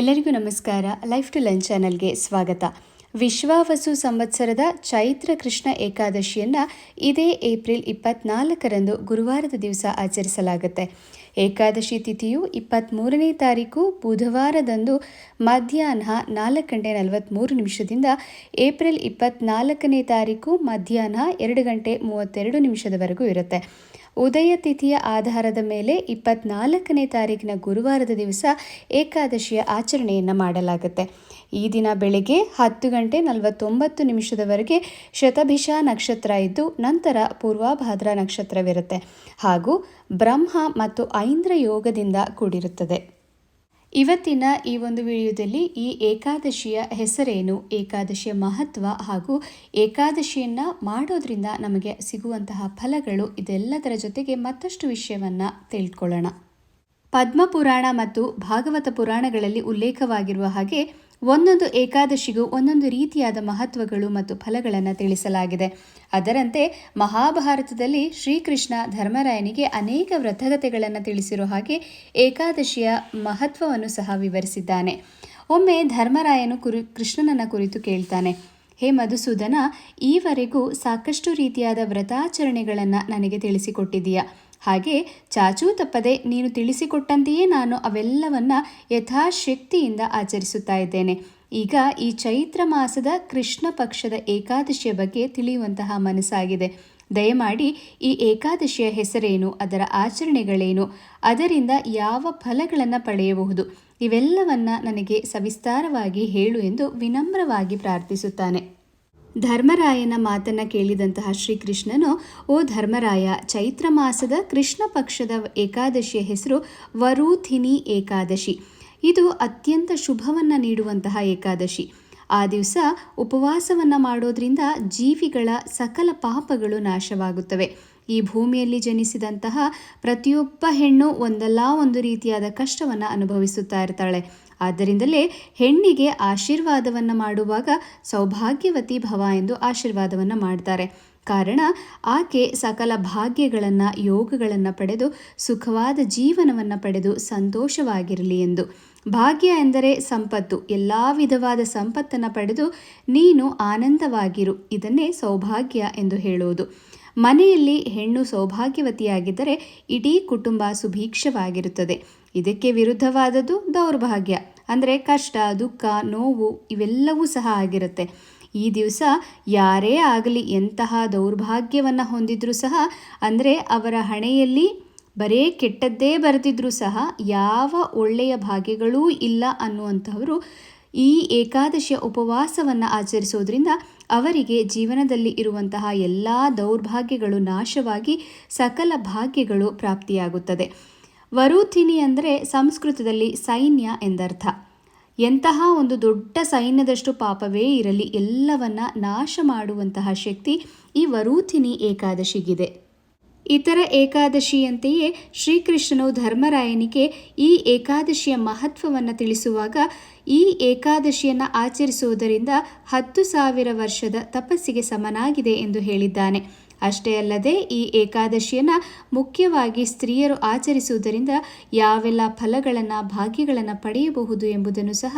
ಎಲ್ಲರಿಗೂ ನಮಸ್ಕಾರ. Life to lunch ಚಾನಲ್ಗೆ ಸ್ವಾಗತ. ವಿಶ್ವಾವಸು ಸಂವತ್ಸರದ ಚೈತ್ರ ಕೃಷ್ಣ ಏಕಾದಶಿಯನ್ನು ಇದೇ ಏಪ್ರಿಲ್ ಇಪ್ಪತ್ನಾಲ್ಕರಂದು ಗುರುವಾರದ ದಿವಸ ಆಚರಿಸಲಾಗುತ್ತೆ. ಏಕಾದಶಿ ತಿಥಿಯು ಇಪ್ಪತ್ತ್ಮೂರನೇ ತಾರೀಕು ಬುಧವಾರದಂದು ಮಧ್ಯಾಹ್ನ ನಾಲ್ಕು ಗಂಟೆ ನಲವತ್ತ್ಮೂರು ನಿಮಿಷದಿಂದ ಏಪ್ರಿಲ್ ಇಪ್ಪತ್ನಾಲ್ಕನೇ ತಾರೀಕು ಮಧ್ಯಾಹ್ನ ಎರಡು ಗಂಟೆ ಮೂವತ್ತೆರಡು ನಿಮಿಷದವರೆಗೂ ಇರುತ್ತೆ. ಉದಯ ತಿಥಿಯ ಆಧಾರದ ಮೇಲೆ ಇಪ್ಪತ್ನಾಲ್ಕನೇ ತಾರೀಕಿನ ಗುರುವಾರದ ದಿವಸ ಏಕಾದಶಿಯ ಆಚರಣೆಯನ್ನು ಮಾಡಲಾಗುತ್ತೆ. ಈ ದಿನ ಬೆಳಗ್ಗೆ ಹತ್ತು ಗಂಟೆ ನಲವತ್ತೊಂಬತ್ತು ನಿಮಿಷದವರೆಗೆ ಶತಭಿಷ ನಕ್ಷತ್ರ ಇದ್ದು, ನಂತರ ಪೂರ್ವಾಭಾದ್ರ ನಕ್ಷತ್ರವಿರುತ್ತೆ. ಹಾಗೂ ಬ್ರಹ್ಮ ಮತ್ತು ಐಂದ್ರ ಯೋಗದಿಂದ ಕೂಡಿರುತ್ತದೆ. ಇವತ್ತಿನ ಈ ಒಂದು ವಿಡಿಯೋದಲ್ಲಿ ಈ ಏಕಾದಶಿಯ ಹೆಸರೇನು, ಏಕಾದಶಿಯ ಮಹತ್ವ ಹಾಗೂ ಏಕಾದಶಿಯನ್ನು ಮಾಡೋದ್ರಿಂದ ನಮಗೆ ಸಿಗುವಂತಹ ಫಲಗಳು ಇದೆಲ್ಲದರ ಜೊತೆಗೆ ಮತ್ತಷ್ಟು ವಿಷಯವನ್ನು ತಿಳ್ಕೊಳ್ಳೋಣ. ಪದ್ಮಪುರಾಣ ಮತ್ತು ಭಾಗವತ ಪುರಾಣಗಳಲ್ಲಿ ಉಲ್ಲೇಖವಾಗಿರುವ ಹಾಗೆ ಒಂದೊಂದು ಏಕಾದಶಿಗೂ ಒಂದೊಂದು ರೀತಿಯಾದ ಮಹತ್ವಗಳು ಮತ್ತು ಫಲಗಳನ್ನು ತಿಳಿಸಲಾಗಿದೆ. ಅದರಂತೆ ಮಹಾಭಾರತದಲ್ಲಿ ಶ್ರೀಕೃಷ್ಣ ಧರ್ಮರಾಯನಿಗೆ ಅನೇಕ ವ್ರತಗತೆಗಳನ್ನು ತಿಳಿಸಿರೋ ಹಾಗೆ ಏಕಾದಶಿಯ ಮಹತ್ವವನ್ನು ಸಹ ವಿವರಿಸಿದ್ದಾನೆ. ಒಮ್ಮೆ ಧರ್ಮರಾಯನು ಕುರಿ, ಕೃಷ್ಣನನ್ನ ಕುರಿತು ಕೇಳ್ತಾನೆ, ಹೇ ಮಧುಸೂದನ, ಈವರೆಗೂ ಸಾಕಷ್ಟು ರೀತಿಯಾದ ವ್ರತಾಚರಣೆಗಳನ್ನು ನನಗೆ ತಿಳಿಸಿಕೊಟ್ಟಿದೀಯಾ ಹಾಗೆ ಚಾಚೂ ತಪ್ಪದೆ ನೀನು ತಿಳಿಸಿಕೊಟ್ಟಂತೆಯೇ ನಾನು ಅವೆಲ್ಲವನ್ನ ಯಥಾಶಕ್ತಿಯಿಂದ ಆಚರಿಸುತ್ತಾ ಇದ್ದೇನೆ. ಈಗ ಈ ಚೈತ್ರ ಮಾಸದ ಕೃಷ್ಣ ಪಕ್ಷದ ಏಕಾದಶಿಯ ಬಗ್ಗೆ ತಿಳಿಯುವಂತಹ ಮನಸ್ಸಾಗಿದೆ. ದಯಮಾಡಿ ಈ ಏಕಾದಶಿಯ ಹೆಸರೇನು, ಅದರ ಆಚರಣೆಗಳೇನು, ಅದರಿಂದ ಯಾವ ಫಲಗಳನ್ನು ಪಡೆಯಬಹುದು, ಇವೆಲ್ಲವನ್ನ ನನಗೆ ಸವಿಸ್ತಾರವಾಗಿ ಹೇಳು ಎಂದು ವಿನಮ್ರವಾಗಿ ಪ್ರಾರ್ಥಿಸುತ್ತಾನೆ. ಧರ್ಮರಾಯನ ಮಾತನ್ನ ಕೇಳಿದಂತಹ ಶ್ರೀಕೃಷ್ಣನು, ಓ ಧರ್ಮರಾಯ, ಚೈತ್ರ ಮಾಸದ ಕೃಷ್ಣ ಪಕ್ಷದ ಏಕಾದಶಿಯ ಹೆಸರು ವರೂಥಿನಿ ಏಕಾದಶಿ. ಇದು ಅತ್ಯಂತ ಶುಭವನ್ನು ನೀಡುವಂತಹ ಏಕಾದಶಿ. ಆ ದಿವಸ ಉಪವಾಸವನ್ನು ಮಾಡೋದ್ರಿಂದ ಜೀವಿಗಳ ಸಕಲ ಪಾಪಗಳು ನಾಶವಾಗುತ್ತವೆ. ಈ ಭೂಮಿಯಲ್ಲಿ ಜನಿಸಿದಂತಹ ಪ್ರತಿಯೊಬ್ಬ ಹೆಣ್ಣು ಒಂದಲ್ಲ ಒಂದು ರೀತಿಯಾದ ಕಷ್ಟವನ್ನು ಅನುಭವಿಸುತ್ತಾ ಇರ್ತಾಳೆ. ಆದ್ದರಿಂದಲೇ ಹೆಣ್ಣಿಗೆ ಆಶೀರ್ವಾದವನ್ನು ಮಾಡುವಾಗ ಸೌಭಾಗ್ಯವತಿ ಭವ ಎಂದು ಆಶೀರ್ವಾದವನ್ನು ಮಾಡ್ತಾರೆ. ಕಾರಣ, ಆಕೆ ಸಕಲ ಭಾಗ್ಯಗಳನ್ನು, ಯೋಗಗಳನ್ನು ಪಡೆದು, ಸುಖವಾದ ಜೀವನವನ್ನು ಪಡೆದು ಸಂತೋಷವಾಗಿರಲಿ ಎಂದು. ಭಾಗ್ಯ ಎಂದರೆ ಸಂಪತ್ತು. ಎಲ್ಲ ವಿಧವಾದ ಸಂಪತ್ತನ್ನು ಪಡೆದು ನೀನು ಆನಂದವಾಗಿರು. ಇದನ್ನೇ ಸೌಭಾಗ್ಯ ಎಂದು ಹೇಳುವುದು ಮನೆಯಲ್ಲಿ ಹೆಣ್ಣು ಸೌಭಾಗ್ಯವತಿಯಾಗಿದ್ದರೆ ಇಡೀ ಕುಟುಂಬ ಸುಭೀಕ್ಷವಾಗಿರುತ್ತದೆ. ಇದಕ್ಕೆ ವಿರುದ್ಧವಾದದ್ದು ದೌರ್ಭಾಗ್ಯ. ಅಂದರೆ ಕಷ್ಟ, ದುಃಖ, ನೋವು ಇವೆಲ್ಲವೂ ಸಹ ಆಗಿರುತ್ತೆ. ಈ ದಿವಸ ಯಾರೇ ಆಗಲಿ ಎಂತಹ ದೌರ್ಭಾಗ್ಯವನ್ನು ಹೊಂದಿದ್ರೂ ಸಹ, ಅಂದರೆ ಅವರ ಹಣೆಯಲ್ಲಿ ಬರೇ ಕೆಟ್ಟದ್ದೇ ಬರೆದಿದ್ರೂ ಸಹ ಯಾವ ಒಳ್ಳೆಯ ಭಾಗ್ಯಗಳೂ ಇಲ್ಲ ಅನ್ನುವಂಥವರು ಈ ಏಕಾದಶಿಯ ಉಪವಾಸವನ್ನು ಆಚರಿಸೋದ್ರಿಂದ ಅವರಿಗೆ ಜೀವನದಲ್ಲಿ ಇರುವಂತಹ ಎಲ್ಲ ದೌರ್ಭಾಗ್ಯಗಳು ನಾಶವಾಗಿ ಸಕಲ ಭಾಗ್ಯಗಳು ಪ್ರಾಪ್ತಿಯಾಗುತ್ತದೆ. ವರೂಥಿನಿ ಅಂದರೆ ಸಂಸ್ಕೃತದಲ್ಲಿ ಸೈನ್ಯ ಎಂದರ್ಥ. ಎಂತಹ ಒಂದು ದೊಡ್ಡ ಸೈನ್ಯದಷ್ಟು ಪಾಪವೇ ಇರಲಿ, ಎಲ್ಲವನ್ನ ನಾಶ ಮಾಡುವಂತಹ ಶಕ್ತಿ ಈ ವರೂಥಿನಿ ಏಕಾದಶಿಗಿದೆ. ಇತರ ಏಕಾದಶಿಯಂತೆಯೇ ಶ್ರೀಕೃಷ್ಣನು ಧರ್ಮರಾಯನಿಗೆ ಈ ಏಕಾದಶಿಯ ಮಹತ್ವವನ್ನು ತಿಳಿಸುವಾಗ ಈ ಏಕಾದಶಿಯನ್ನು ಆಚರಿಸುವುದರಿಂದ ಹತ್ತು ಸಾವಿರ ವರ್ಷದ ತಪಸ್ಸಿಗೆ ಸಮನಾಗಿದೆ ಎಂದು ಹೇಳಿದ್ದಾನೆ. ಅಷ್ಟೇ ಅಲ್ಲದೆ ಈ ಏಕಾದಶಿಯನ್ನು ಮುಖ್ಯವಾಗಿ ಸ್ತ್ರೀಯರು ಆಚರಿಸುವುದರಿಂದ ಯಾವೆಲ್ಲ ಫಲಗಳನ್ನು ಭಾಗ್ಯಗಳನ್ನು ಪಡೆಯಬಹುದು ಎಂಬುದನ್ನು ಸಹ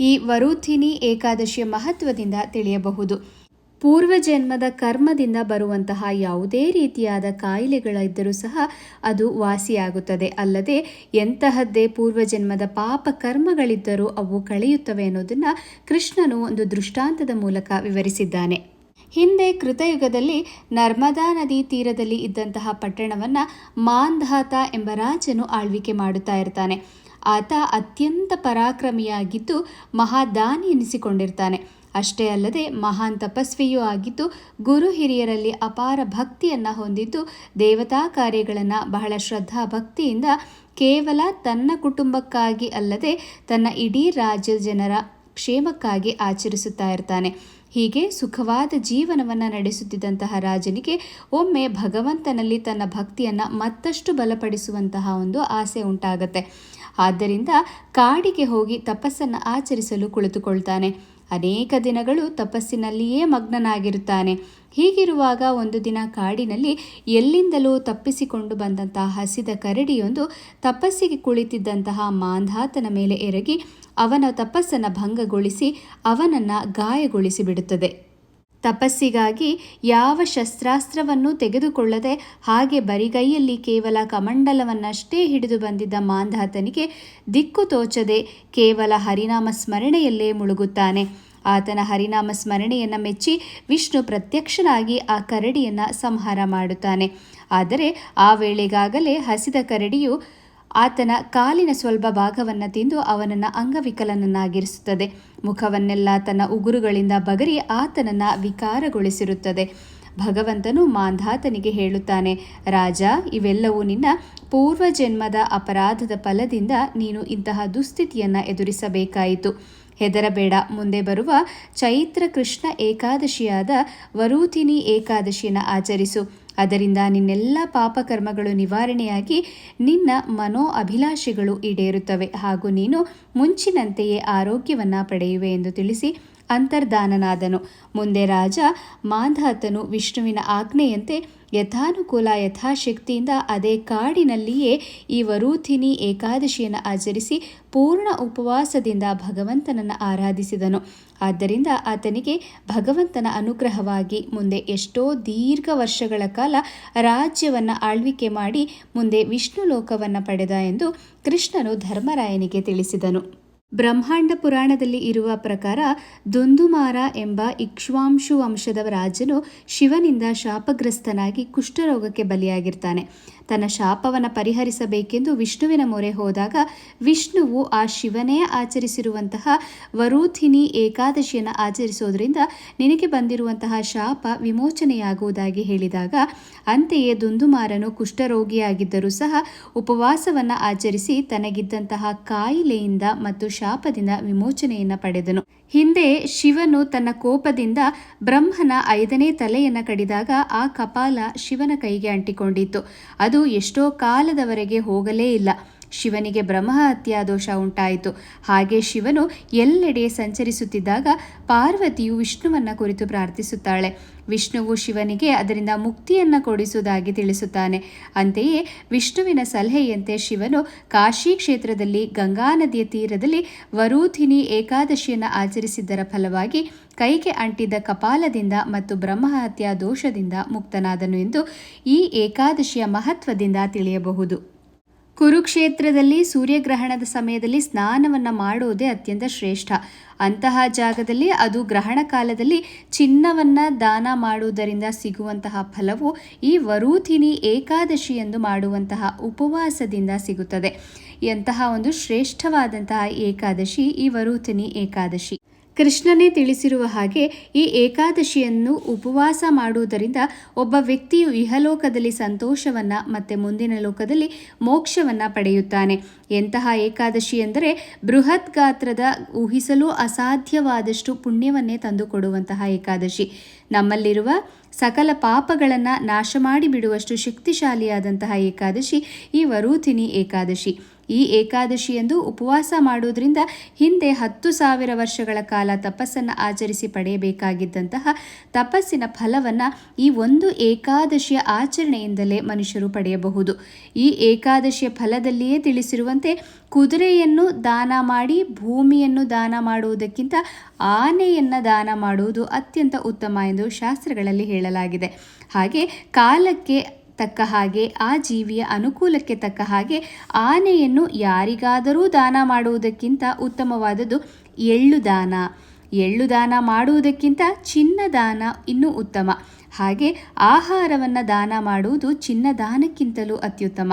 ಈ ವರುಥಿನಿ ಏಕಾದಶಿಯ ಮಹತ್ವದಿಂದ ತಿಳಿಯಬಹುದು. ಪೂರ್ವಜನ್ಮದ ಕರ್ಮದಿಂದ ಬರುವಂತಹ ಯಾವುದೇ ರೀತಿಯಾದ ಕಾಯಿಲೆಗಳಿದ್ದರೂ ಸಹ ಅದು ವಾಸಿಯಾಗುತ್ತದೆ. ಅಲ್ಲದೆ ಎಂತಹದ್ದೇ ಪೂರ್ವಜನ್ಮದ ಪಾಪ ಕರ್ಮಗಳಿದ್ದರೂ ಅವು ಕಳೆಯುತ್ತವೆ ಅನ್ನೋದನ್ನು ಕೃಷ್ಣನು ಒಂದು ದೃಷ್ಟಾಂತದ ಮೂಲಕ ವಿವರಿಸಿದ್ದಾನೆ. ಹಿಂದೆ ಕೃತಯುಗದಲ್ಲಿ ನರ್ಮದಾ ನದಿ ತೀರದಲ್ಲಿ ಇದ್ದಂತಹ ಪಟ್ಟಣವನ್ನು ಮಾಂಧಾತ ಎಂಬ ರಾಜನು ಆಳ್ವಿಕೆ ಮಾಡುತ್ತಾ ಇರ್ತಾನೆ. ಆತ ಅತ್ಯಂತ ಪರಾಕ್ರಮಿಯಾಗಿದ್ದು ಮಹಾದಾನಿ ಎನಿಸಿಕೊಂಡಿರ್ತಾನೆ. ಅಷ್ಟೇ ಅಲ್ಲದೆ ಮಹಾನ್ ತಪಸ್ವಿಯೂ ಆಗಿದ್ದು ಗುರು ಹಿರಿಯರಲ್ಲಿ ಅಪಾರ ಭಕ್ತಿಯನ್ನು ಹೊಂದಿದ್ದು ದೇವತಾ ಕಾರ್ಯಗಳನ್ನು ಬಹಳ ಶ್ರದ್ಧಾ ಭಕ್ತಿಯಿಂದ ಕೇವಲ ತನ್ನ ಕುಟುಂಬಕ್ಕಾಗಿ ಅಲ್ಲದೆ ತನ್ನ ಇಡೀ ರಾಜ್ಯ ಜನರ ಕ್ಷೇಮಕ್ಕಾಗಿ ಆಚರಿಸುತ್ತಾ ಇರ್ತಾನೆ. ಹೀಗೆ ಸುಖವಾದ ಜೀವನವನ್ನು ನಡೆಸುತ್ತಿದ್ದಂತಹ ರಾಜನಿಗೆ ಒಮ್ಮೆ ಭಗವಂತನಲ್ಲಿ ತನ್ನ ಭಕ್ತಿಯನ್ನು ಮತ್ತಷ್ಟು ಬಲಪಡಿಸುವಂತಹ ಒಂದು ಆಸೆ ಉಂಟಾಗತ್ತೆ. ಆದ್ದರಿಂದ ಕಾಡಿಗೆ ಹೋಗಿ ತಪಸ್ಸನ್ನು ಆಚರಿಸಲು ಕುಳಿತುಕೊಳ್ತಾನೆ. ಅನೇಕ ದಿನಗಳು ತಪಸ್ಸಿನಲ್ಲಿಯೇ ಮಗ್ನನಾಗಿರುತ್ತಾನೆ. ಹೀಗಿರುವಾಗ ಒಂದು ದಿನ ಕಾಡಿನಲ್ಲಿ ಎಲ್ಲಿಂದಲೂ ತಪ್ಪಿಸಿಕೊಂಡು ಬಂದಂತಹ ಹಸಿದ ಕರಡಿಯೊಂದು ತಪಸ್ಸಿಗೆ ಕುಳಿತಿದ್ದಂತಹ ಮಾಂಧಾತನ ಮೇಲೆ ಎರಗಿ ಅವನ ತಪಸ್ಸನ್ನು ಭಂಗಗೊಳಿಸಿ ಅವನನ್ನು ಗಾಯಗೊಳಿಸಿ ಬಿಡುತ್ತದೆ ತಪಸ್ಸಿಗಾಗಿ ಯಾವ ಶಸ್ತ್ರಾಸ್ತ್ರವನ್ನು ತೆಗೆದುಕೊಳ್ಳದೆ ಹಾಗೆ ಬರಿಗೈಯಲ್ಲಿ ಕೇವಲ ಕಮಂಡಲವನ್ನಷ್ಟೇ ಹಿಡಿದು ಬಂದಿದ್ದ ಮಾಂಧಾತನಿಗೆ ದಿಕ್ಕು ತೋಚದೆ ಕೇವಲ ಹರಿನಾಮ ಸ್ಮರಣೆಯಲ್ಲೇ ಮುಳುಗುತ್ತಾನೆ. ಆತನ ಹರಿನಾಮ ಸ್ಮರಣೆಯನ್ನು ಮೆಚ್ಚಿ ವಿಷ್ಣು ಪ್ರತ್ಯಕ್ಷನಾಗಿ ಆ ಕರಡಿಯನ್ನು ಸಂಹಾರ ಮಾಡುತ್ತಾನೆ. ಆದರೆ ಆ ವೇಳೆಗಾಗಲೇ ಹಸಿದ ಕರಡಿಯು ಆತನ ಕಾಲಿನ ಸ್ವಲ್ಪ ಭಾಗವನ್ನು ತಿಂದು ಅವನನ್ನು ಅಂಗವಿಕಲನನ್ನಾಗಿರಿಸುತ್ತದೆ. ಮುಖವನ್ನೆಲ್ಲ ತನ್ನ ಉಗುರುಗಳಿಂದ ಬಗರಿ ಆತನನ್ನು ವಿಕಾರಗೊಳಿಸಿರುತ್ತದೆ. ಭಗವಂತನು ಮಾಂಧಾತನಿಗೆ ಹೇಳುತ್ತಾನೆ, ರಾಜ, ಇವೆಲ್ಲವೂ ನಿನ್ನ ಪೂರ್ವಜನ್ಮದ ಅಪರಾಧದ ಫಲದಿಂದ ನೀನು ಇಂತಹ ದುಸ್ಥಿತಿಯನ್ನು ಎದುರಿಸಬೇಕಾಯಿತು. ಹೆದರಬೇಡ, ಮುಂದೆ ಬರುವ ಚೈತ್ರ ಕೃಷ್ಣ ಏಕಾದಶಿಯಾದ ವರೂತಿನಿ ಏಕಾದಶಿಯನ್ನು ಆಚರಿಸು. ಅದರಿಂದ ನಿನ್ನೆಲ್ಲ ಪಾಪಕರ್ಮಗಳು ನಿವಾರಣೆಯಾಗಿ ನಿನ್ನ ಮನೋ ಅಭಿಲಾಷೆಗಳು ಈಡೇರುತ್ತವೆ ಹಾಗೂ ನೀನು ಮುಂಚಿನಂತೆಯೇ ಆರೋಗ್ಯವನ್ನು ಪಡೆಯುವೆ ಎಂದು ತಿಳಿಸಿ ಅಂತರ್ಧಾನನಾದನು ಮುಂದೆ ರಾಜ, ಮಾಂಧಾತನು ವಿಷ್ಣುವಿನ ಆಜ್ಞೆಯಂತೆ ಯಥಾನುಕೂಲ ಯಥಾಶಕ್ತಿಯಿಂದ ಅದೇ ಕಾಡಿನಲ್ಲಿಯೇ ಈ ವರೂಥಿನಿ ಏಕಾದಶಿಯನ್ನು ಆಚರಿಸಿ ಪೂರ್ಣ ಉಪವಾಸದಿಂದ ಭಗವಂತನನ್ನು ಆರಾಧಿಸಿದನು. ಆದ್ದರಿಂದ ಆತನಿಗೆ ಭಗವಂತನ ಅನುಗ್ರಹವಾಗಿ ಮುಂದೆ ಎಷ್ಟೋ ದೀರ್ಘ ವರ್ಷಗಳ ಕಾಲ ರಾಜ್ಯವನ್ನು ಆಳ್ವಿಕೆ ಮಾಡಿ ಮುಂದೆ ವಿಷ್ಣು ಲೋಕವನ್ನು ಪಡೆದ ಎಂದು ಕೃಷ್ಣನು ಧರ್ಮರಾಯನಿಗೆ ತಿಳಿಸಿದನು. ಬ್ರಹ್ಮಾಂಡ ಪುರಾಣದಲ್ಲಿ ಇರುವ ಪ್ರಕಾರ ದುಂದುಮಾರ ಎಂಬ ಇಕ್ಷ್ವಾಂಶು ವಂಶದ ರಾಜನು ಶಿವನಿಂದ ಶಾಪಗ್ರಸ್ತನಾಗಿ ಕುಷ್ಠರೋಗಕ್ಕೆ ಬಲಿಯಾಗಿರ್ತಾನೆ. ತನ್ನ ಶಾಪವನ್ನು ಪರಿಹರಿಸಬೇಕೆಂದು ವಿಷ್ಣುವಿನ ಮೊರೆ ಹೋದಾಗ ವಿಷ್ಣುವು ಆ ಶಿವನೇ ಆಚರಿಸಿರುವಂತಹ ವರೂಥಿನಿ ಏಕಾದಶಿಯನ್ನು ಆಚರಿಸೋದ್ರಿಂದ ನಿನಗೆ ಬಂದಿರುವಂತಹ ಶಾಪ ವಿಮೋಚನೆಯಾಗುವುದಾಗಿ ಹೇಳಿದಾಗ ಅಂತೆಯೇ ದುಂದುಮಾರನು ಕುಷ್ಠರೋಗಿಯಾಗಿದ್ದರೂ ಸಹ ಉಪವಾಸವನ್ನು ಆಚರಿಸಿ ತನಗಿದ್ದಂತಹ ಕಾಯಿಲೆಯಿಂದ ಮತ್ತು ಶಾಪದಿಂದ ವಿಮೋಚನೆಯನ್ನು ಪಡೆದನು. ಹಿಂದೆ ಶಿವನು ತನ್ನ ಕೋಪದಿಂದ ಬ್ರಹ್ಮನ ಐದನೇ ತಲೆಯನ್ನು ಕಡಿದಾಗ ಆ ಕಪಾಲ ಶಿವನ ಕೈಗೆ ಅಂಟಿಕೊಂಡಿತ್ತು. ಅದು ಎಷ್ಟೋ ಕಾಲದವರೆಗೆ ಹೋಗಲೇ ಇಲ್ಲ. ಶಿವನಿಗೆ ಬ್ರಹ್ಮಹತ್ಯಾ ದೋಷ ಉಂಟಾಯಿತು. ಹಾಗೆ ಶಿವನು ಎಲ್ಲೆಡೆ ಸಂಚರಿಸುತ್ತಿದ್ದಾಗ ಪಾರ್ವತಿಯು ವಿಷ್ಣುವನ್ನ ಕುರಿತು ಪ್ರಾರ್ಥಿಸುತ್ತಾಳೆ. ವಿಷ್ಣುವು ಶಿವನಿಗೆ ಅದರಿಂದ ಮುಕ್ತಿಯನ್ನು ಕೊಡಿಸುವುದಾಗಿ ತಿಳಿಸುತ್ತಾನೆ. ಅಂತೆಯೇ ವಿಷ್ಣುವಿನ ಸಲಹೆಯಂತೆ ಶಿವನು ಕಾಶಿ ಕ್ಷೇತ್ರದಲ್ಲಿ, ಗಂಗಾ ನದಿಯ ತೀರದಲ್ಲಿ ವರೂಥಿನಿ ಏಕಾದಶಿಯನ್ನು ಆಚರಿಸಿದ್ದರ ಫಲವಾಗಿ ಕೈಗೆ ಅಂಟಿದ್ದ ಕಪಾಲದಿಂದ ಮತ್ತು ಬ್ರಹ್ಮಹತ್ಯಾ ದೋಷದಿಂದ ಮುಕ್ತನಾದನು ಎಂದು ಈ ಏಕಾದಶಿಯ ಮಹತ್ವದಿಂದ ತಿಳಿಯಬಹುದು. ಕುರುಕ್ಷೇತ್ರದಲ್ಲಿ ಸೂರ್ಯಗ್ರಹಣದ ಸಮಯದಲ್ಲಿ ಸ್ನಾನವನ್ನು ಮಾಡುವುದೇ ಅತ್ಯಂತ ಶ್ರೇಷ್ಠ. ಅಂತಹ ಜಾಗದಲ್ಲಿ, ಅದು ಗ್ರಹಣ ಕಾಲದಲ್ಲಿ ಚಿನ್ನವನ್ನು ದಾನ ಮಾಡುವುದರಿಂದ ಸಿಗುವಂತಹ ಫಲವು ಈ ವರೂಥಿನಿ ಏಕಾದಶಿ ಎಂದು ಮಾಡುವಂತಹ ಉಪವಾಸದಿಂದ ಸಿಗುತ್ತದೆ. ಎಂತಹ ಒಂದು ಶ್ರೇಷ್ಠವಾದಂತಹ ಏಕಾದಶಿ ಈ ವರೂಥಿನಿ ಏಕಾದಶಿ. ಕೃಷ್ಣನೇ ತಿಳಿಸಿರುವ ಹಾಗೆ ಈ ಏಕಾದಶಿಯನ್ನು ಉಪವಾಸ ಮಾಡುವುದರಿಂದ ಒಬ್ಬ ವ್ಯಕ್ತಿಯು ಇಹಲೋಕದಲ್ಲಿ ಸಂತೋಷವನ್ನ ಮತ್ತೆ ಮುಂದಿನ ಲೋಕದಲ್ಲಿ ಮೋಕ್ಷವನ್ನ ಪಡೆಯುತ್ತಾನೆ. ಎಂತಹ ಏಕಾದಶಿ ಎಂದರೆ ಬೃಹತ್ ಗಾತ್ರದ ಊಹಿಸಲು ಅಸಾಧ್ಯವಾದಷ್ಟು ಪುಣ್ಯವನ್ನೇ ತಂದುಕೊಡುವಂತಹ ಏಕಾದಶಿ. ನಮ್ಮಲ್ಲಿರುವ ಸಕಲ ಪಾಪಗಳನ್ನು ನಾಶ ಮಾಡಿಬಿಡುವಷ್ಟು ಶಕ್ತಿಶಾಲಿಯಾದಂತಹ ಏಕಾದಶಿ ಈ ವರೂತಿನಿ ಏಕಾದಶಿ. ಈ ಏಕಾದಶಿಯಂದು ಉಪವಾಸ ಮಾಡುವುದರಿಂದ ಹಿಂದೆ ಹತ್ತು ಸಾವಿರ ವರ್ಷಗಳ ಕಾಲ ತಪಸ್ಸನ್ನು ಆಚರಿಸಿ ಪಡೆಯಬೇಕಾಗಿದ್ದಂತಹ ತಪಸ್ಸಿನ ಫಲವನ್ನು ಈ ಒಂದು ಏಕಾದಶಿಯ ಆಚರಣೆಯಿಂದಲೇ ಮನುಷ್ಯರು ಪಡೆಯಬಹುದು. ಈ ಏಕಾದಶಿಯ ಫಲದಲ್ಲಿಯೇ ತಿಳಿಸಿರುವಂತೆ ಕುದುರೆಯನ್ನು ದಾನ ಮಾಡಿ ಭೂಮಿಯನ್ನು ದಾನ ಮಾಡುವುದಕ್ಕಿಂತ ಆನೆಯನ್ನು ದಾನ ಮಾಡುವುದು ಅತ್ಯಂತ ಉತ್ತಮ ಎಂದು ಶಾಸ್ತ್ರಗಳಲ್ಲಿ ಹೇಳಲಾಗಿದೆ. ಹಾಗೆ ಕಾಲಕ್ಕೆ ತಕ್ಕ ಹಾಗೆ, ಆ ಜೀವಿಯ ಅನುಕೂಲಕ್ಕೆ ತಕ್ಕ ಹಾಗೆ ಆನೆಯನ್ನು ಯಾರಿಗಾದರೂ ದಾನ ಮಾಡುವುದಕ್ಕಿಂತ ಉತ್ತಮವಾದದ್ದು ಎಳ್ಳು ದಾನ. ಎಳ್ಳು ದಾನ ಮಾಡುವುದಕ್ಕಿಂತ ಚಿನ್ನ ದಾನ ಇನ್ನೂ ಉತ್ತಮ. ಹಾಗೆ ಆಹಾರವನ್ನು ದಾನ ಮಾಡುವುದು ಚಿನ್ನ ದಾನಕ್ಕಿಂತಲೂ ಅತ್ಯುತ್ತಮ.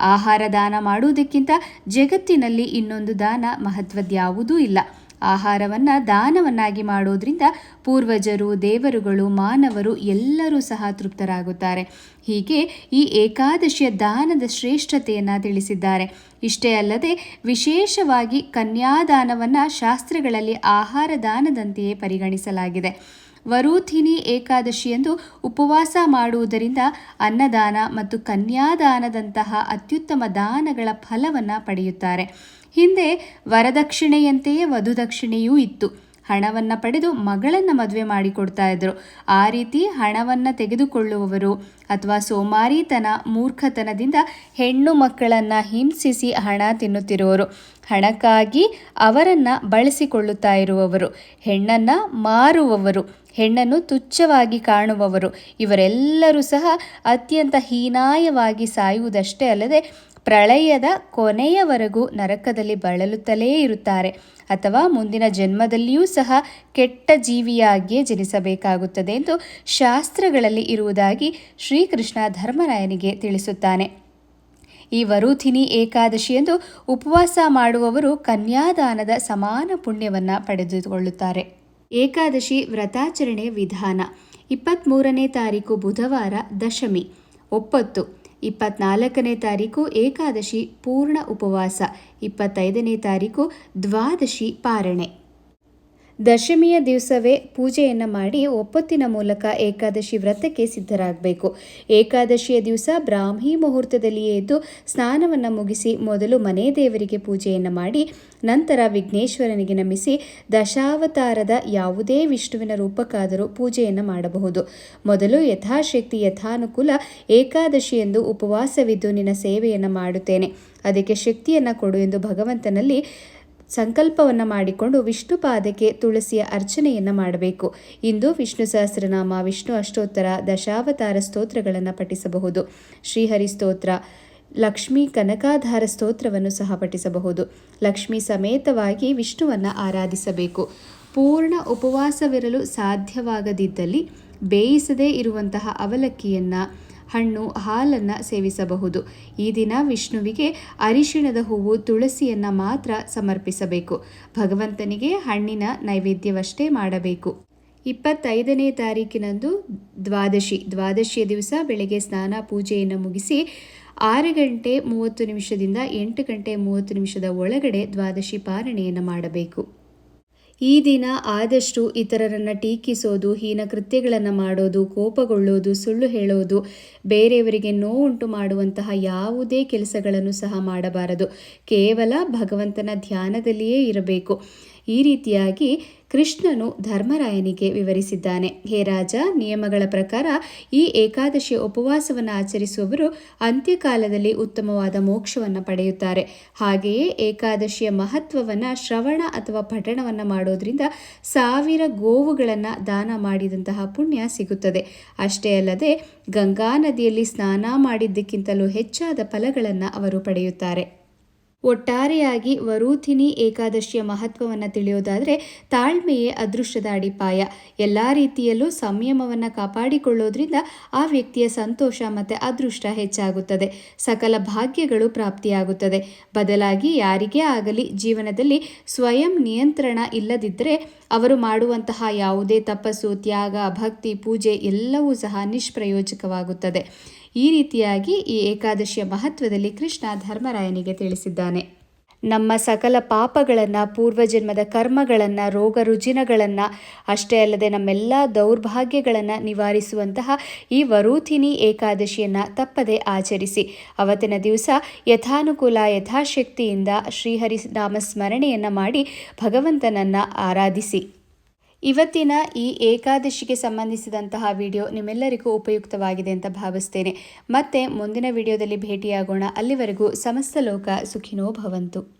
ಆಹಾರ ದಾನ ಮಾಡುವುದಕ್ಕಿಂತ ಜಗತ್ತಿನಲ್ಲಿ ಇನ್ನೊಂದು ದಾನ ಮಹತ್ವದ್ಯಾವುದೂ ಇಲ್ಲ. ಆಹಾರವನ್ನು ದಾನವನ್ನಾಗಿ ಮಾಡೋದ್ರಿಂದ ಪೂರ್ವಜರು, ದೇವರುಗಳು, ಮಾನವರು ಎಲ್ಲರೂ ಸಹ ತೃಪ್ತರಾಗುತ್ತಾರೆ. ಹೀಗೆ ಈ ಏಕಾದಶಿಯ ದಾನದ ಶ್ರೇಷ್ಠತೆಯನ್ನು ತಿಳಿಸಿದ್ದಾರೆ. ಇಷ್ಟೇ ಅಲ್ಲದೆ ವಿಶೇಷವಾಗಿ ಕನ್ಯಾದಾನವನ್ನು ಶಾಸ್ತ್ರಗಳಲ್ಲಿ ಆಹಾರ ದಾನದಂತೆಯೇ ಪರಿಗಣಿಸಲಾಗಿದೆ. ವರೂಥಿನಿ ಏಕಾದಶಿಯಂದು ಉಪವಾಸ ಮಾಡುವುದರಿಂದ ಅನ್ನದಾನ ಮತ್ತು ಕನ್ಯಾದಾನದಂತಹ ಅತ್ಯುತ್ತಮ ದಾನಗಳ ಫಲವನ್ನು ಪಡೆಯುತ್ತಾರೆ. ಹಿಂದೆ ವರದಕ್ಷಿಣೆಯಂತೆಯೇ ವಧುದಕ್ಷಿಣೆಯೂ ಇತ್ತು. ಹಣವನ್ನು ಪಡೆದು ಮಗಳನ್ನು ಮದುವೆ ಮಾಡಿಕೊಡ್ತಾ ಇದ್ರು. ಆ ರೀತಿ ಹಣವನ್ನು ತೆಗೆದುಕೊಳ್ಳುವವರು ಅಥವಾ ಸೋಮಾರಿತನ, ಮೂರ್ಖತನದಿಂದ ಹೆಣ್ಣು ಮಕ್ಕಳನ್ನು ಹಿಂಸಿಸಿ ಹಣ ತಿನ್ನುತ್ತಿರುವವರು. ಹಣಕ್ಕಾಗಿ ಅವರನ್ನು ಬಳಸಿಕೊಳ್ಳುತ್ತಾ ಇರುವವರು. ಹೆಣ್ಣನ್ನು ಮಾರುವವರು. ಹೆಣ್ಣನ್ನು ತುಚ್ಛವಾಗಿ ಕಾಣುವವರು. ಇವರೆಲ್ಲರೂ ಸಹ ಅತ್ಯಂತ ಹೀನಾಯವಾಗಿ ಸಾಯುವುದಷ್ಟೇ ಅಲ್ಲದೆ ಪ್ರಳಯದ ಕೊನೆಯವರೆಗೂ ನರಕದಲ್ಲಿ ಬಳಲುತ್ತಲೇ ಇರುತ್ತಾರೆ. ಅಥವಾ ಮುಂದಿನ ಜನ್ಮದಲ್ಲಿಯೂ ಸಹ ಕೆಟ್ಟ ಜೀವಿಯಾಗಿಯೇ ಜನಿಸಬೇಕಾಗುತ್ತದೆ ಎಂದು ಶಾಸ್ತ್ರಗಳಲ್ಲಿ ಇರುವುದಾಗಿ ಶ್ರೀಕೃಷ್ಣ ಧರ್ಮರಾಯನಿಗೆ ತಿಳಿಸುತ್ತಾನೆ. ಈ ವರುಥಿನಿ ಏಕಾದಶಿಯಂದು ಉಪವಾಸ ಮಾಡುವವರು ಕನ್ಯಾದಾನದ ಸಮಾನ ಪುಣ್ಯವನ್ನು ಪಡೆದುಕೊಳ್ಳುತ್ತಾರೆ. ಏಕಾದಶಿ ವ್ರತಾಚರಣೆ ವಿಧಾನ. ಇಪ್ಪತ್ತ್ಮೂರನೇ ತಾರೀಕು ಬುಧವಾರ ದಶಮಿ. ಒಪ್ಪತ್ತು. ಇಪ್ಪತ್ನಾಲ್ಕನೇ ತಾರೀಕು ಏಕಾದಶಿ ಪೂರ್ಣ ಉಪವಾಸ ಇಪ್ಪತ್ತೈದನೇ ತಾರೀಕು ದ್ವಾದಶಿ ಪಾರಣೆ. ದಶಮಿಯ ದಿವಸವೇ ಪೂಜೆಯನ್ನು ಮಾಡಿ ಒಪ್ಪತ್ತಿನ ಮೂಲಕ ಏಕಾದಶಿ ವ್ರತಕ್ಕೆ ಸಿದ್ಧರಾಗಬೇಕು. ಏಕಾದಶಿಯ ದಿವಸ ಬ್ರಾಹ್ಮಿ ಮುಹೂರ್ತದಲ್ಲಿಯೇ ಎದ್ದು ಸ್ನಾನವನ್ನು ಮುಗಿಸಿ ಮೊದಲು ಮನೆ ದೇವರಿಗೆ ಪೂಜೆಯನ್ನು ಮಾಡಿ ನಂತರ ವಿಘ್ನೇಶ್ವರನಿಗೆ ನಮಿಸಿ ದಶಾವತಾರದ ಯಾವುದೇ ವಿಷ್ಣುವಿನ ರೂಪಕ್ಕಾದರೂ ಪೂಜೆಯನ್ನು ಮಾಡಬಹುದು. ಮೊದಲು ಯಥಾಶಕ್ತಿ, ಯಥಾನುಕೂಲ ಏಕಾದಶಿ ಎಂದು ಉಪವಾಸವಿದ್ದು ನಿನ್ನ ಸೇವೆಯನ್ನು ಮಾಡುತ್ತೇನೆ. ಅದಕ್ಕೆ ಶಕ್ತಿಯನ್ನು ಕೊಡು ಎಂದು ಭಗವಂತನಲ್ಲಿ ಸಂಕಲ್ಪವನ್ನು ಮಾಡಿಕೊಂಡು ವಿಷ್ಣು ಪಾದಕ್ಕೆ ತುಳಸಿಯ ಅರ್ಚನೆಯನ್ನು ಮಾಡಬೇಕು. ಇಂದು ವಿಷ್ಣು ಸಹಸ್ರನಾಮ, ವಿಷ್ಣು ಅಷ್ಟೋತ್ತರ, ದಶಾವತಾರ ಸ್ತೋತ್ರಗಳನ್ನು ಪಠಿಸಬಹುದು. ಶ್ರೀಹರಿ ಸ್ತೋತ್ರ, ಲಕ್ಷ್ಮೀ ಕನಕಾಧಾರ ಸ್ತೋತ್ರವನ್ನು ಸಹ ಪಠಿಸಬಹುದು. ಲಕ್ಷ್ಮೀ ಸಮೇತವಾಗಿ ವಿಷ್ಣುವನ್ನು ಆರಾಧಿಸಬೇಕು. ಪೂರ್ಣ ಉಪವಾಸವಿರಲು ಸಾಧ್ಯವಾಗದಿದ್ದಲ್ಲಿ ಬೇಯಿಸದೇ ಇರುವಂತಹ ಅವಲಕ್ಕಿಯನ್ನು ಹಣ್ಣು, ಹಾಲನ್ನು ಸೇವಿಸಬಹುದು. ಈ ದಿನ ವಿಷ್ಣುವಿಗೆ ಅರಿಶಿಣದ ಹೂವು, ತುಳಸಿಯನ್ನು ಮಾತ್ರ ಸಮರ್ಪಿಸಬೇಕು. ಭಗವಂತನಿಗೆ ಹಣ್ಣಿನ ನೈವೇದ್ಯವಷ್ಟೇ ಮಾಡಬೇಕು. ಇಪ್ಪತ್ತೈದನೇ ತಾರೀಕಿನಂದು ದ್ವಾದಶಿ. ದ್ವಾದಶಿಯ ದಿವಸ ಬೆಳಗ್ಗೆ ಸ್ನಾನ, ಪೂಜೆಯನ್ನು ಮುಗಿಸಿ ಆರು ಗಂಟೆ ಮೂವತ್ತು ನಿಮಿಷದಿಂದ ಎಂಟು ಗಂಟೆ ಮೂವತ್ತು ನಿಮಿಷದ ಒಳಗಡೆ ದ್ವಾದಶಿ ಪಾರಣೆಯನ್ನು ಮಾಡಬೇಕು. ಈ ದಿನ ಆದಷ್ಟು ಇತರರನ್ನು ಟೀಕಿಸೋದು, ಹೀನ ಕೃತ್ಯಗಳನ್ನು ಮಾಡೋದು, ಕೋಪಗೊಳ್ಳೋದು, ಸುಳ್ಳು ಹೇಳೋದು, ಬೇರೆಯವರಿಗೆ ನೋವುಂಟು ಮಾಡುವಂತಹ ಯಾವುದೇ ಕೆಲಸಗಳನ್ನು ಸಹ ಮಾಡಬಾರದು. ಕೇವಲ ಭಗವಂತನ ಧ್ಯಾನದಲ್ಲಿಯೇ ಇರಬೇಕು. ಈ ರೀತಿಯಾಗಿ ಕೃಷ್ಣನು ಧರ್ಮರಾಯನಿಗೆ ವಿವರಿಸಿದ್ದಾನೆ. ಹೇ ರಾಜ, ನಿಯಮಗಳ ಪ್ರಕಾರ ಈ ಏಕಾದಶಿಯ ಉಪವಾಸವನ್ನು ಆಚರಿಸುವವರು ಅಂತ್ಯಕಾಲದಲ್ಲಿ ಉತ್ತಮವಾದ ಮೋಕ್ಷವನ್ನು ಪಡೆಯುತ್ತಾರೆ. ಹಾಗೆಯೇ ಏಕಾದಶಿಯ ಮಹತ್ವವನ್ನು ಶ್ರವಣ ಅಥವಾ ಪಠಣವನ್ನು ಮಾಡೋದ್ರಿಂದ ಸಾವಿರ ಗೋವುಗಳನ್ನು ದಾನ ಮಾಡಿದಂತಹ ಪುಣ್ಯ ಸಿಗುತ್ತದೆ. ಅಷ್ಟೇ ಅಲ್ಲದೆ ಗಂಗಾ ನದಿಯಲ್ಲಿ ಸ್ನಾನ ಮಾಡಿದ್ದಕ್ಕಿಂತಲೂ ಹೆಚ್ಚಾದ ಫಲಗಳನ್ನು ಅವರು ಪಡೆಯುತ್ತಾರೆ. ಒಟ್ಟಾರೆಯಾಗಿ ವರೂಥಿನಿ ಏಕಾದಶಿಯ ಮಹತ್ವವನ್ನು ತಿಳಿಯೋದಾದರೆ ತಾಳ್ಮೆಯೇ ಅದೃಷ್ಟದ ಅಡಿಪಾಯ. ಎಲ್ಲ ರೀತಿಯಲ್ಲೂ ಸಂಯಮವನ್ನು ಕಾಪಾಡಿಕೊಳ್ಳೋದ್ರಿಂದ ಆ ವ್ಯಕ್ತಿಯ ಸಂತೋಷ ಮತ್ತು ಅದೃಷ್ಟ ಹೆಚ್ಚಾಗುತ್ತದೆ. ಸಕಲ ಭಾಗ್ಯಗಳು ಪ್ರಾಪ್ತಿಯಾಗುತ್ತದೆ. ಬದಲಾಗಿ ಯಾರಿಗೇ ಆಗಲಿ ಜೀವನದಲ್ಲಿ ಸ್ವಯಂ ನಿಯಂತ್ರಣ ಇಲ್ಲದಿದ್ದರೆ ಅವರು ಮಾಡುವಂತಹ ಯಾವುದೇ ತಪಸ್ಸು, ತ್ಯಾಗ, ಭಕ್ತಿ, ಪೂಜೆ ಎಲ್ಲವೂ ಸಹ ನಿಷ್ಪ್ರಯೋಜಕವಾಗುತ್ತದೆ. ಈ ರೀತಿಯಾಗಿ ಈ ಏಕಾದಶಿಯ ಮಹತ್ವದಲ್ಲಿ ಕೃಷ್ಣ ಧರ್ಮರಾಯನಿಗೆ ತಿಳಿಸಿದ್ದಾನೆ. ನಮ್ಮ ಸಕಲ ಪಾಪಗಳನ್ನು, ಪೂರ್ವಜನ್ಮದ ಕರ್ಮಗಳನ್ನು, ರೋಗ ರುಜಿನಗಳನ್ನು, ಅಷ್ಟೇ ಅಲ್ಲದೆ ನಮ್ಮೆಲ್ಲ ದೌರ್ಭಾಗ್ಯಗಳನ್ನು ನಿವಾರಿಸುವಂತಹ ಈ ವರೂಥಿನಿ ಏಕಾದಶಿಯನ್ನು ತಪ್ಪದೆ ಆಚರಿಸಿ. ಅವತ್ತಿನ ದಿವಸ ಯಥಾನುಕೂಲ, ಯಥಾಶಕ್ತಿಯಿಂದ ಶ್ರೀಹರಿ ನಾಮಸ್ಮರಣೆಯನ್ನು ಮಾಡಿ ಭಗವಂತನನ್ನು ಆರಾಧಿಸಿ. ಇವತ್ತಿನ ಈ ಏಕಾದಶಿಗೆ ಸಂಬಂಧಿಸಿದಂತಹ ವಿಡಿಯೋ ನಿಮ್ಮೆಲ್ಲರಿಗೂ ಉಪಯುಕ್ತವಾಗಿದೆ ಅಂತ ಭಾವಿಸ್ತೇನೆ. ಮತ್ತೆ ಮುಂದಿನ ವಿಡಿಯೋದಲ್ಲಿ ಭೇಟಿಯಾಗೋಣ. ಅಲ್ಲಿವರೆಗೂ ಸಮಸ್ತ ಲೋಕ ಸುಖಿನೋ ಭವಂತು.